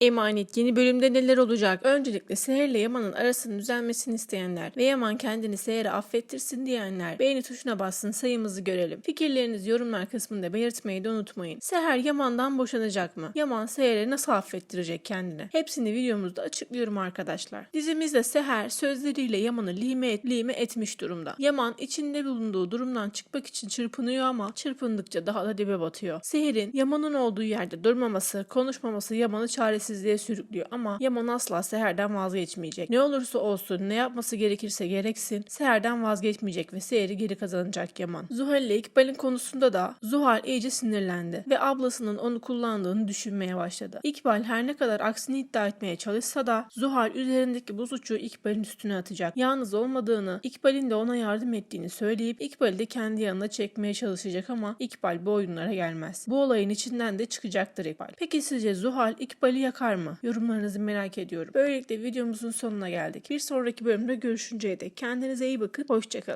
Emanet yeni bölümde neler olacak? Öncelikle Seher ile Yaman'ın arasının düzelmesini isteyenler ve Yaman kendini Seher'e affettirsin diyenler beğeni tuşuna bassın sayımızı görelim. Fikirlerinizi yorumlar kısmında belirtmeyi de unutmayın. Seher Yaman'dan boşanacak mı? Yaman Seher'e nasıl affettirecek kendini? Hepsini videomuzda açıklıyorum arkadaşlar. Dizimizde Seher sözleriyle Yaman'ı lime, et, lime etmiş durumda. Yaman içinde bulunduğu durumdan çıkmak için çırpınıyor ama çırpındıkça daha da dibe batıyor. Seher'in Yaman'ın olduğu yerde durmaması, konuşmaması Yaman'ı çaresizliğe sürüklüyor ama Yaman asla Seher'den vazgeçmeyecek. Ne olursa olsun ne yapması gerekirse gereksin Seher'den vazgeçmeyecek ve Seher'i geri kazanacak Yaman. Zuhal ile İkbal'in konusunda da Zuhal iyice sinirlendi ve ablasının onu kullandığını düşünmeye başladı. İkbal her ne kadar aksini iddia etmeye çalışsa da Zuhal üzerindeki bu suçu İkbal'in üstüne atacak. Yalnız olmadığını, İkbal'in de ona yardım ettiğini söyleyip İkbal'i de kendi yanına çekmeye çalışacak ama İkbal bu oyunlara gelmez. Bu olayın içinden de çıkacaktır İkbal. Peki sizce Zuhal İkbal'i yakar mı? Yorumlarınızı merak ediyorum. Böylelikle videomuzun sonuna geldik. Bir sonraki bölümde görüşünceye dek kendinize iyi bakın. Hoşçakalın.